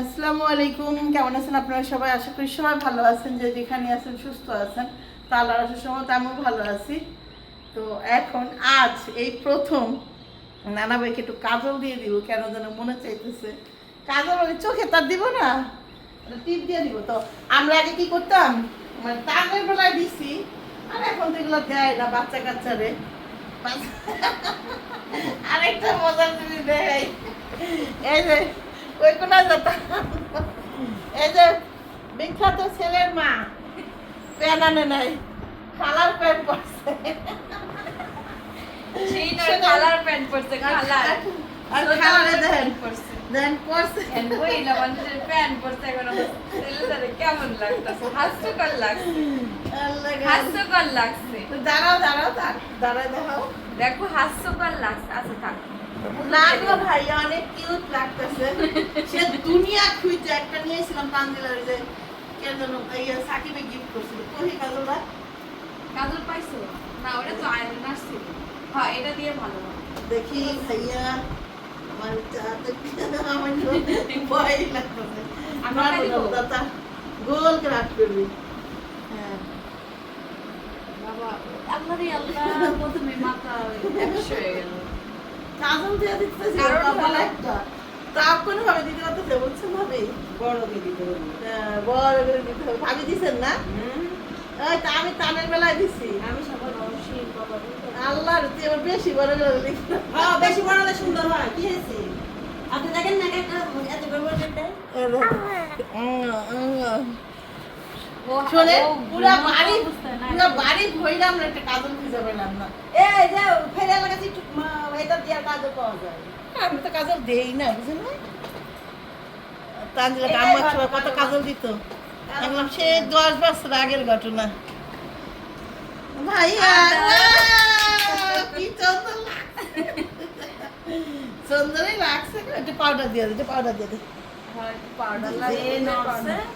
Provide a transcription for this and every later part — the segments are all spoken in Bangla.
আসসালামু আলাইকুম, কেমন আছেন আপনারা সবাই? আশা করি সবাই ভালো আছেন, যে যেখানে আছেন সুস্থ আছেন। তা আল্লাহর আসার সময় আমিও ভালো আছি। তো এখন আজ এই প্রথম নানা ভাইকে একটু কাজল দিয়ে দিব, কেন যেন মনে চাইতেছে। কাজল মানে চোখে তার দিব না? টিপ দিয়ে দিব তো। আমরা আগে কি করতাম? মানে তাদের বেলায় দিছি, আর এখন তো এগুলো দেয় না বাচ্চা কাচ্চারে আরেকটা মজার জিনিস দেয় এই যে যেতাম এই যে বিখ্যাত ছেলের মা প্যান আনে নাই কালার প্যান্ট পরছে। কালার প্যান্ট পরছে কালার। আর কালারে দেন পরছে। দেন পরছে। এন্ড বইলা মানুষের প্যান্ট পরছে এখন ছেলেটারে কেমন লাগতেছে? হাস্যকর লাগছে। আল্লাহ গো। হাস্যকর লাগছে। তো দাঁড়াও দাঁড়াও দেখো হাস্যকর লাগছে। আচ্ছা থাক। না ভাই অনেক কিউট লাগতেছে। সে দুনিয়া খুঁজে একটা নিয়েছিলাম পাঞ্জিলার যে কে যেন ইয়ে সাকিবে গিফট করছিল। কহি কাজলটা কাজল পাইছো না ওটা তো আয়রনার ছিল হ্যাঁ এটা দিয়ে ভালো দেখি ভাইয়া আমার চাতে আমার ভয় লাগতেছে। আমার। দাদা গোল ক্রাফট করবি। হ্যাঁ। বাবা আল্লাহ রে আল্লাহ প্রথমে মাথা একশো হয়ে গেল। কাজল দিয়ে দিতেছি কারণ কপালে একটা। তাও কোনো ভাবে দিতে পারতেছে বুঝছেন ভাবি। বড়কে দিতে হবে। হ্যাঁ, বড় করে দিতে হবে। ভাবি দিছেন না? ওই তা আমি তানের বেলায় দিছি। আমি সবার অবশ্যই আল্লাহর তুই আবার বেশি বড় করে লিখতে হ্যাঁ বেশি বড় হলে সুন্দর হয়। কি হয়েছে? আপনি দেখেন না একটা এত বড় বড় একটা? শোনে পুরা বাড়ি পুরা বাড়ি ভইরা আমরা একটা কাজল খুঁজে পেলাম না। এই যে ফেরে লাগাচ্ছি এটা দিয়ে কাজও পাওয়া যায়। আমি তো কাজল দেই না বুঝলেন না? তানজিলা এটাই সময় কত কাজল দিত। দেখলাম সে দশ বছর আগের ঘটনা। ভাইয়া কি লাগছে। লাগছে। একটু পাউডার দিয়ে দে একটু পাউডার দিয়ে দে। পাউডার লাগিয়ে হ্যাঁ,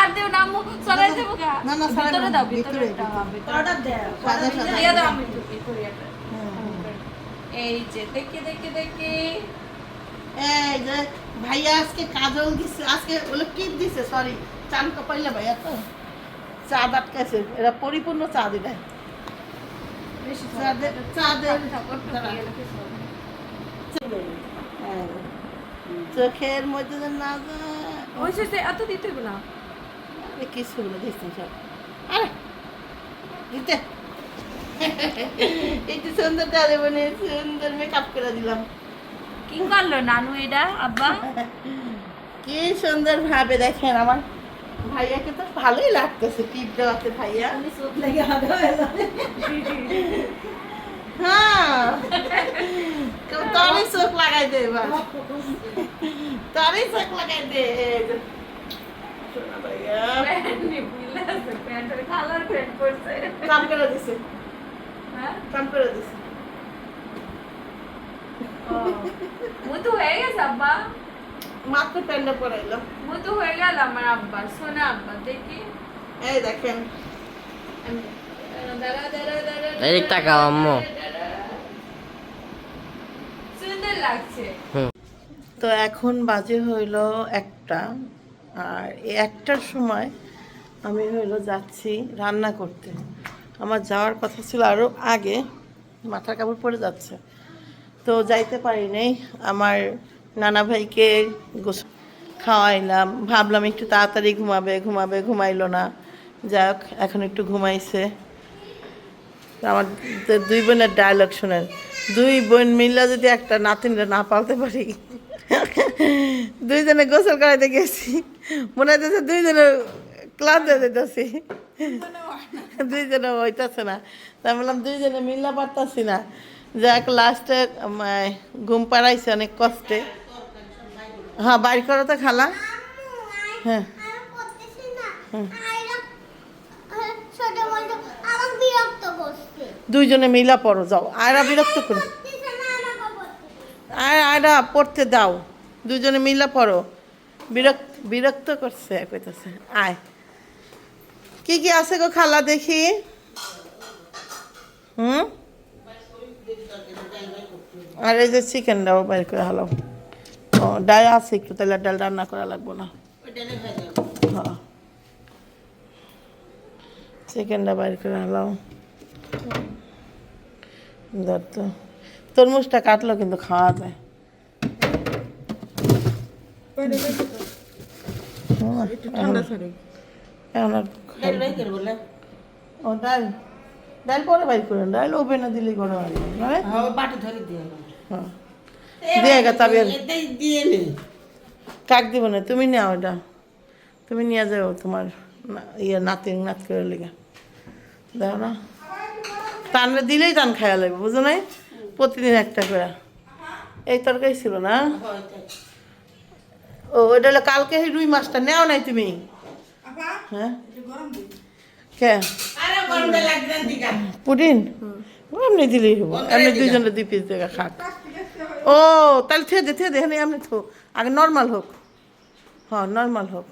আর দেও না আম্মু সরাই দেবো। না, না, সরাই ভিতরে দাও ভিতরে, ভিতরে ভিতরে। দাও। ভিতরে পাউডার দেয় সাদা সাদা। দিয়ে দাও আমি ঢুকি কোরিয়াটা এই যে দেখে দেখে দেখে। এই যে ভাইয়া আজকে কাজল দিছে আজকে ওগুলো কি দিছে সরি চান কপাইলে ভাইয়া তো। চাঁদ আটকাছে এরা পরিপূর্ণ চাঁদ এটা বেশি চাঁদের চাঁদের। চোখের মধ্যে যে না যায়। ওই যে এত দিতে না। আরে কিছু না দিচ্ছেন সব। আরে দিতে। যে সুন্দর দাঁড়ে মানে সুন্দর মেকআপ করে দিলাম। কি করল নানু এটা আব্বা? কি সুন্দর ভাবে দেখেন আমার। ভাইয়াকে তো ভালোই লাগতেছে টিপ দেওয়াতে ভাইয়া। আমি চোখ লেগে আধা হয়ে হ্যাঁ। তারই চোখ লাগাই দে এবার তারই চোখ লাগাই দে কাম করে দিছে হ্যাঁ হয়ে গেছে আব্বা মাত্র প্যান্ডা পরাইলো মুতু হয়ে গেল আমার আব্বা সোনা আব্বা দেখি এই দেখেন দাঁড়া দাঁড়া দাঁড়া। সুন্দর লাগছে। তো এখন বাজে হইল একটা। আর এই একটার সময় আমি হইল যাচ্ছি রান্না করতে। আমার যাওয়ার কথা ছিল আরও আগে মাথার কাপড় পরে যাচ্ছে। তো যাইতে পারি নাই আমার নানা ভাইকে গোসল খাওয়াইলাম। ভাবলাম একটু তাড়াতাড়ি ঘুমাবে ঘুমাবে ঘুমাইলো না। যাই হোক এখন একটু ঘুমাইছে। আমার দুই বোনের ডায়লগ শোনেন। দুই বোন মিল্লা যদি একটা নাতিনরা না পালতে পারি। দুইজনে গোসল করাইতে গেছি। মনে হইতেছে দুইজনে হয়ে যেতেছি দুইজনে হইতেছে না। তাই বললাম, দুইজনে মিল্লা পারতাছি না। যাক লাস্টে ঘুম পাড়াইছে অনেক কষ্টে। হ্যাঁ বাড়ি করো তো খালা। হ্যাঁ। হুম। ছোট বলতো আমার বিরক্ত করছে দুইজনে মিলা পড়ো যাও। আয়রা বিরক্ত করে। আর আয়রা পড়তে দাও। দুজনে মিলা পড়ো। বিরক্ত বিরক্ত করছে কইতাছে আয়। কি কি আছে গো খালা দেখি। হুম? আর এই যে চিকেনটাও বাইর করে হালাও। ও ডাল আছে একটু তাহলে ডাল রান্না করা লাগবো না ওইটা রে হয়ে যাবে হ্যাঁ চিকেনটা বাইর করে আনলাম। ধর তো। তরমুজটা কাটলো কিন্তু খাওয়া যায়। করে ও ডাল। ডাল পরে বাইর করেন। ডাল ওভেনে গরম হয়ে যাবে? হ্যাঁ? ওই বাটি ধরে দিয়ে হ্যাঁ। দিয়ে গা দিয়ে নে। কাক দিব না তুমি নাও ওটা তুমি নিয়ে যাও তোমার ইয়ে নাতি নাত করে লেগে। দাও না। টানলে দিলেই টান খাওয়া লাগবে বুঝো নাই? প্রতিদিন একটা করে। এই তরকারি ছিল না? ও ওইটা হলো কালকে সেই রুই মাছটা নেও নাই তুমি? হ্যাঁ? কে? পুডিন? এমনি দিলেই হব এমনি দুইজনে দুই পিস দেখা খাক। ও তাহলে থে দে থে দে এখানে এমনি থো। আগে নর্মাল হোক। হ্যাঁ নর্মাল হোক।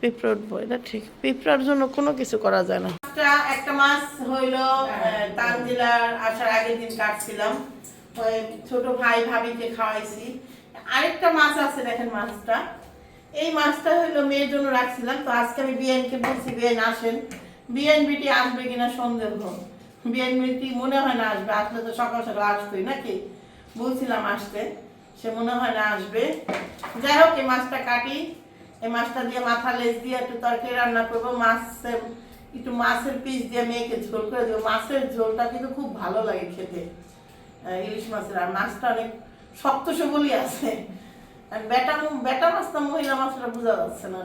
পিঁপড়ে উঠবো এটা ঠিক। পিঁপড়ার জন্য কোনো কিছু করা যায় না। একটা মাছ হইল তানজিলার আসার আগের দিন কাটছিলাম। ছোট ভাই ভাবিকে খাওয়াইছি। আরেকটা মাছ আছে, দেখেন মাছটা। এই মাছটা হইল মেয়ের জন্য রাখছিলাম। তো আজকে আমি বিএনকে বলছি বিএন আসেন। বিএন বিটি আসবে কিনা সন্দেহ। বিএন বিটি মনে হয় না আসবে। আসলে তো সকাল সকাল আসতোই নাকি? বলছিলাম আসতে। সে মনে হয় না আসবে। যাই হোক, এই মাছটা কাটি। এই মাছটা দিয়ে মাথা লেজ দিয়ে একটু তরকারি রান্না করব। মাছের, একটু মাছের পিস দিয়ে মেয়েকে ঝোল করে দেবো। মাছের ঝোলটা কিন্তু খুব ভালো লাগে খেতে। ইলিশ মাছের। আর মাছটা অনেক শক্ত সবলই আছে। বেটা বেটা মাছটা মহিলা মাছটা বোঝা যাচ্ছে না।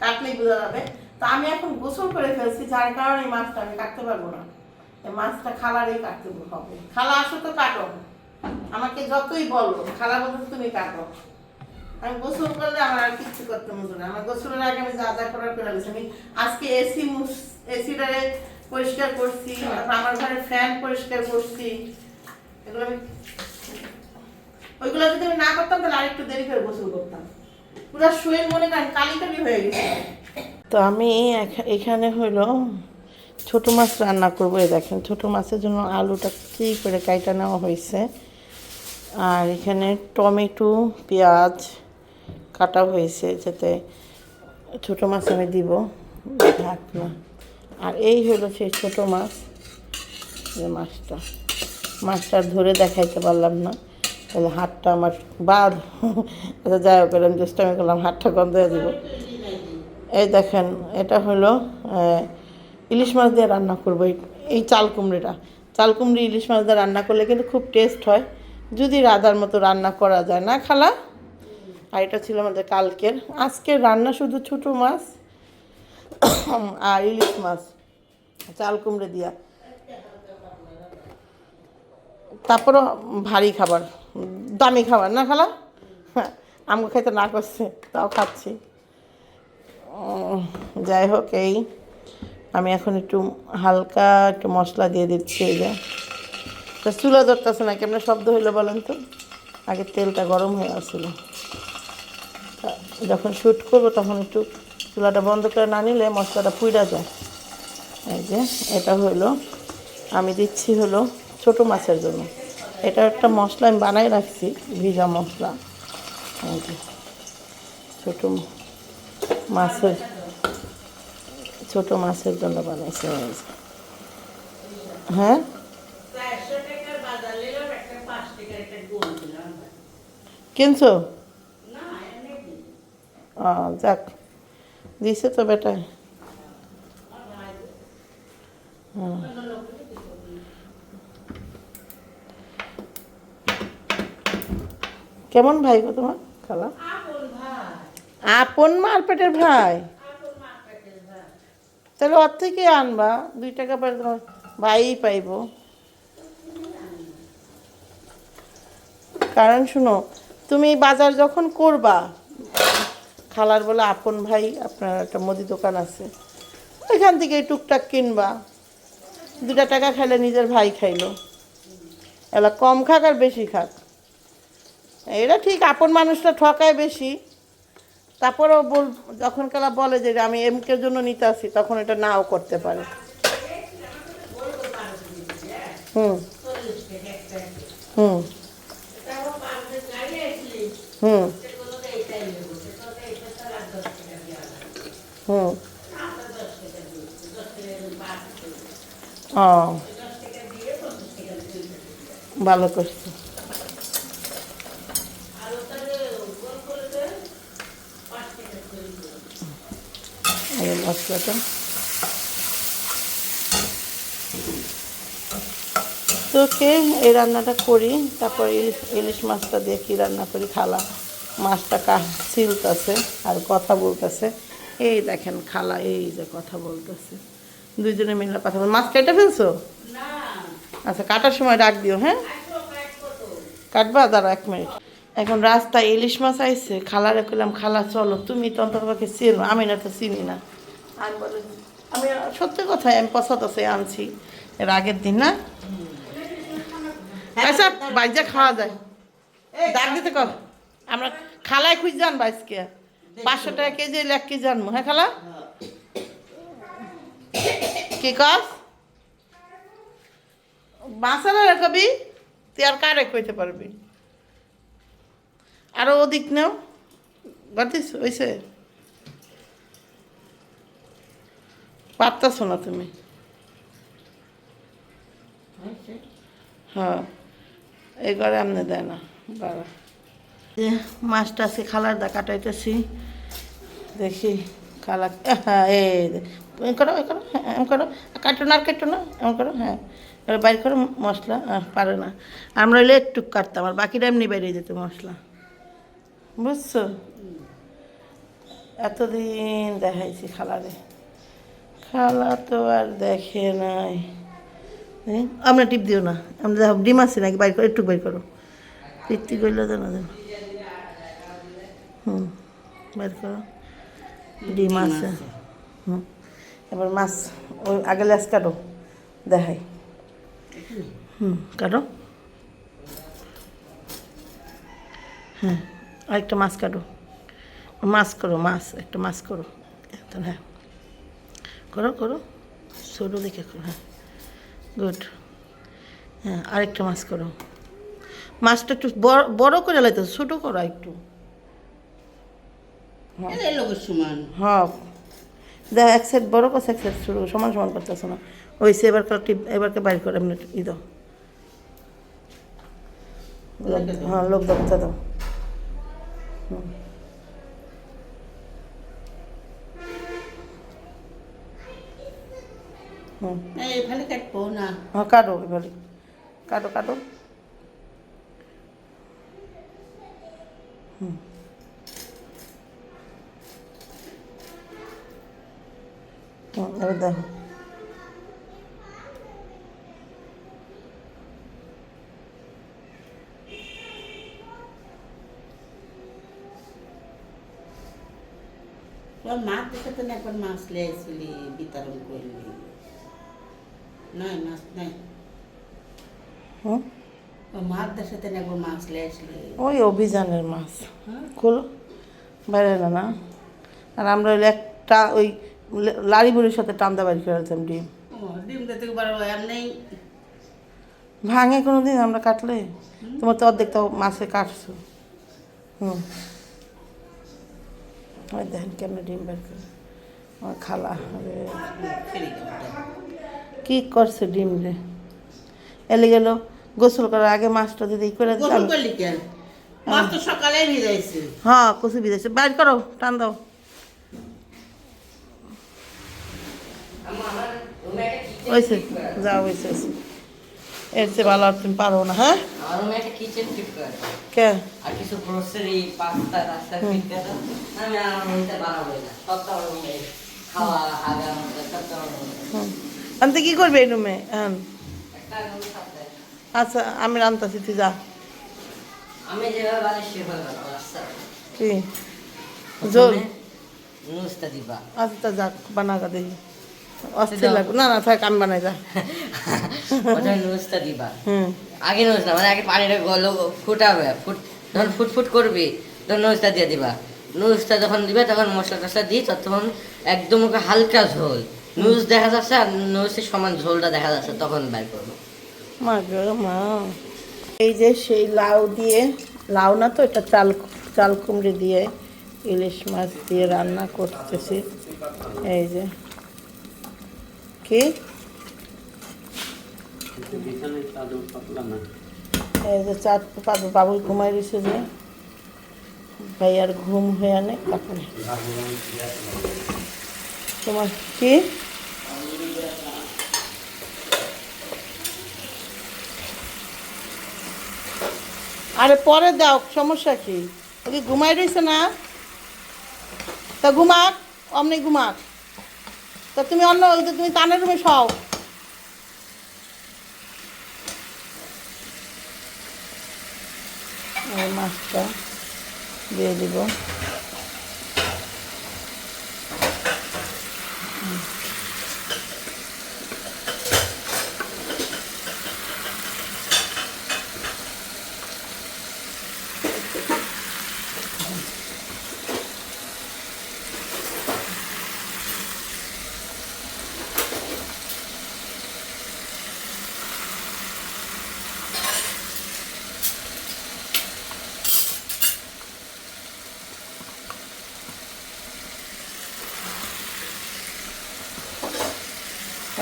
কাটলেই বোঝা যাবে। তো আমি এখন গোসল করে ফেলছি, যার কারণে এই মাছটা আমি কাটতে পারব না। এই মাছটা খালারই কাটতে হবে। খালা আসো তো কাটো। আমাকে যতই বলো খালা বলতে তুমি কাটো। আমি গোসল করলে আমার আর কিচ্ছু করতে মতো না। আমার গোসলের আগে আমি যা যা করার করে। আমি আজকে এসি এসিটারে পরিষ্কার করছি তারপর আমার ঘরে ফ্যান পরিষ্কার করছি। এগুলো আমি ওইগুলো যদি আমি না করতাম তাহলে আরেকটু দেরি করে গোসল করতাম। পুরো শুয়ে মনে করেন কালি কালি হয়ে গেছে। তো আমি এখা- এখানে হলো ছোট মাছ রান্না করব এই দেখেন। ছোট মাছের জন্য আলুটা কী করে কাইটা নেওয়া হয়েছে। আর এখানে টমেটো পেঁয়াজ কাটা হয়েছে যাতে ছোট মাছ আমি দিব, ঢাকনা। আর এই হলো সেই ছোট মাছ যে মাছটা। মাছটা ধরে দেখাইতে পারলাম না। তাহলে হাতটা আমার বাদ। আচ্ছা যাই হোক আমি চেষ্টা আমি করলাম, হাতটা গন্ধ দিব এই দেখেন, এটা হলো ইলিশ মাছ দিয়ে রান্না করব। এই চাল কুমড়িটা। চাল কুমড়ি, ইলিশ মাছ দিয়ে রান্না করলে কিন্তু খুব টেস্ট হয়। যদি রাধার মতো রান্না করা যায় না খালা? আর এটা ছিল আমাদের কালকের। আজকের রান্না শুধু ছোটো মাছ আর ইলিশ মাছ, চাল কুমড়ে দিয়া। তারপরও ভারী খাবার, দামি খাবার, না খালা? হ্যাঁ আমগো খাইতে না করছে, তাও খাচ্ছি। যাই হোক, এই আমি এখন একটু হালকা একটু মশলা দিয়ে দিচ্ছি, এই যে। তা চুলা ধরতেছে না কেমন শব্দ হইল বলেন তো। আগে তেলটা গরম হয়ে আসছিল যখন শ্যুট করব তখন একটু চুলাটা বন্ধ করে না নিলে মশলাটা পুইরা যায়। এই যে এটা হলো আমি দিচ্ছি হলো ছোট মাছের জন্য। এটা একটা মশলা আমি বানাই রাখছি ভিজা মশলা। এই যে ছোট মাছের ছোট মাছের জন্য বানাইছি। হ্যাঁ? চারশো টাকার বাজার নিলাম একটা পাঁচ টাকার একটা গোল দিলাম কিনছো না এমনি ও যাক, দিছে তো বেটা হুম। কেমন ভাই গো তোমার খালা? আপন ভাই আপন মার পেটের ভাই। আপন মা পেটের ভাই তাহলে ওর থেকে আনবা, দুই টাকা পরে তোমার ভাই পাইবো। কারণ শুনো, তুমি বাজার যখন করবা খালার বলে, আপন ভাই, আপনার একটা মুদি দোকান আছে। ওইখান থেকে টুকটাক কিনবা। দুটা টাকা খাইলে নিজের ভাই খাইলো। এলা কম খাক আর বেশি খাক। এটা ঠিক, আপন মানুষটা ঠকায় বেশি। তারপরেও বল, যখন কালা বলে যে আমি এমকের জন্য নিতে আসি, তখন এটা নাও করতে পারে। হুম। হুম। হুম। হুম ও। ভালো করছ। তোকে এই রান্নাটা করি, তারপর ইলিশ ইলিশ মাছটা দিয়ে কী রান্না করি, খালা। মাছটা কা ছিলতেছে আর কথা বলতেছে। এই দেখেন খালা এই যে কথা বলতেছে। দুইজনে মিলে কথা বল মাছ কেটে ফেলছো? আচ্ছা কাটার সময় ডাক দিও হ্যাঁ? কাটবা? দাঁড়া এক মিনিট। এখন রাস্তায় ইলিশ মাছ আইছে খালারে কইলাম খালা চলো তুমি তো অন্তত পক্ষে চিনো আমি না তো চিনি না। আমি বলে আমি সত্যি কথাই আমি পছন্দ আছে আনছি। এর আগের দিন না? আচ্ছা বাইজা খাওয়া যায়। ডাক দিতে কর আমরা খালায় খুঁজ যান বাইসকে পাঁচশো টাকা কেজি এক কেজি আনব হ্যাঁ খালা? কি কর বাঁচারা কবি তুই আর কারে কইতে পারবি? আরও ওদিক নেও বাতিস ওইসে পারতাছো না তুমি। হ্যাঁ এই ঘরে আমনে দেয় না বাবা যে মাছটা আজকে খালার দা কাটাইতেছি। দেখি খালা হ্যাঁ। এ করো এ করো হ্যাঁ এম করো। কাটো না, আর কাটো না এমন করো হ্যাঁ। এবার বাইর করো মশলা পারে না। আমরা হইলে একটু কাটতাম, আর বাকিটা এমনি বেরিয়ে যেত মশলা। বুঝছ? এতদিন দেখাইছি খালারে। খালা তো আর দেখে নাই। আমরা টিপ দিও না। আমরা ডিম আছে নাকি, বাইর করো, একটু বাইর করো। পিত্তি করলে তো না হুম বাইর করো। ডিম আছে। হুম এবার মাছ ওই আগে লেস কাটো দেখাই। হুম কাটো। হ্যাঁ আরেকটা মাছ কাটো। মাছ করো মাছ একটা মাছ করো। তো হ্যাঁ। করো করো। ছোটো দেখে করো হ্যাঁ। গুড। হ্যাঁ আরেকটা মাছ করো। মাছটা একটু বড় বড় করে লাইতো ছোটো করো একটু হ্যাঁ। দেখ এক সাইড বড় করছে এক সাইড ছোটো সমান সমান করতেছো না। ওইসে এবার টিপ এবারকে বাইর করে এমনি ই দাও। হ্যাঁ লোক দাও দাও? হুম। হুম। কাটবো না। হ্যাঁ কাটো এবারে। কাটো কাটো। হুম। এবার দেখো। তোর মাছ দেখে তো একবার মাছ লেগেছিলি বিতরণ করলি। নয় মাছ নাই ওই অভিযানের মাছ। হ্যাঁ। খোলো। বাইরে না। আর আমরা একটা ওই লাড়ি বুড়ির সাথে টান্দা বাড়ি ফেলতাম ডিম ভাঙে কোনো দিন আমরা কাটলে? তোমার তো অর্ধেক তো মাছে কাটছো। হুম। দেখেন কেমন ডিম বের করে। আমার খালা কি করছে ডিম রে? এলে গেল গোসল করার আগে মাছটা যদি করে দিতাম হ্যাঁ কচু বিদেশে বাইর করো টান দাও। ওইসে ওইসে এর চেয়ে ভালো আর তুমি পারো না হ্যাঁ? কে? আর কিছু গ্রোসারি পাস্তা রাস্তা ফিট আমি আর না। খাওয়া আগা কী করবে এই রুমে? হ্যাঁ আচ্ছা আমি রান্তাছি তুই যা। আমি যেভাবে বানাই সেভাবে আচ্ছা কি? জোর? দিবা। আচ্ছা তা যাক বানাগা দেখি। অস্থির লাগবে। না না থাক আমি বানাই যা। প্রথমে নুসটা দিবা। হুম। আগে নুস না মানে আগে পানিটা গলো ফুটাবে ফুট যখন ফুটফুট করবি তখন নুসটা দিয়ে দিবা। নুসটা যখন দিবে তখন মশলা টসলা দিয়ে তখন একদম ওকে হালকা ঝোল। নুস দেখা যাচ্ছে আর নুসের সমান ঝোলটা দেখা যাচ্ছে তখন বের করব। মা মা। এই যে সেই লাউ দিয়ে লাউ না তো এটা চাল চাল কুমড়ি দিয়ে ইলিশ মাছ দিয়ে রান্না করতেছি। এই যে। কি এই যে চার বাবু বাবু ঘুমাই রয়েছে যে। ভাইয়ার ঘুম হয়ে আনে, তারপরে। তোমার কি? আরে পরে দাও, সমস্যা কি? ও কি ঘুমাই রয়েছে না? তা ঘুমাক, অমনি ঘুমাক। তা তুমি অন্য ওই যে তুমি তানের রুমে সও মাছটা দিয়ে দিব।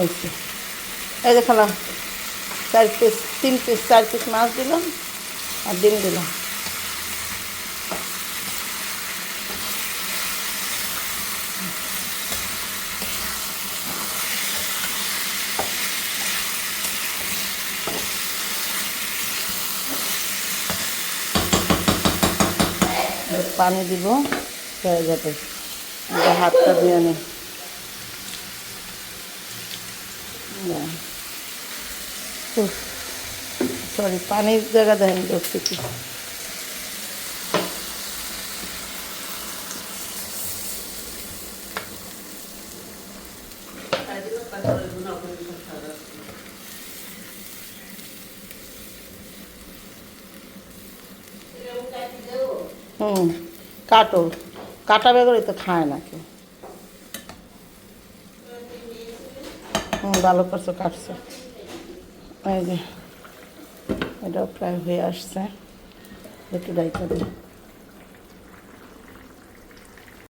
এই যে, এই দেখালাম চার পিস তিন পিস চার পিস মাছ দিলাম আর ডিম দিলাম। পানি দিব, হয়ে হাতটা দিয়ে নি। সরি পানির জায়গা দেন দেখছি কি? হুম, কাটো। কাটা বেগরই তো খায় না কেউ। হুম, ভালো করছ, কাটছো। এই যে এটাও প্রায় হয়ে আসছে। একটু ডাইটা দিই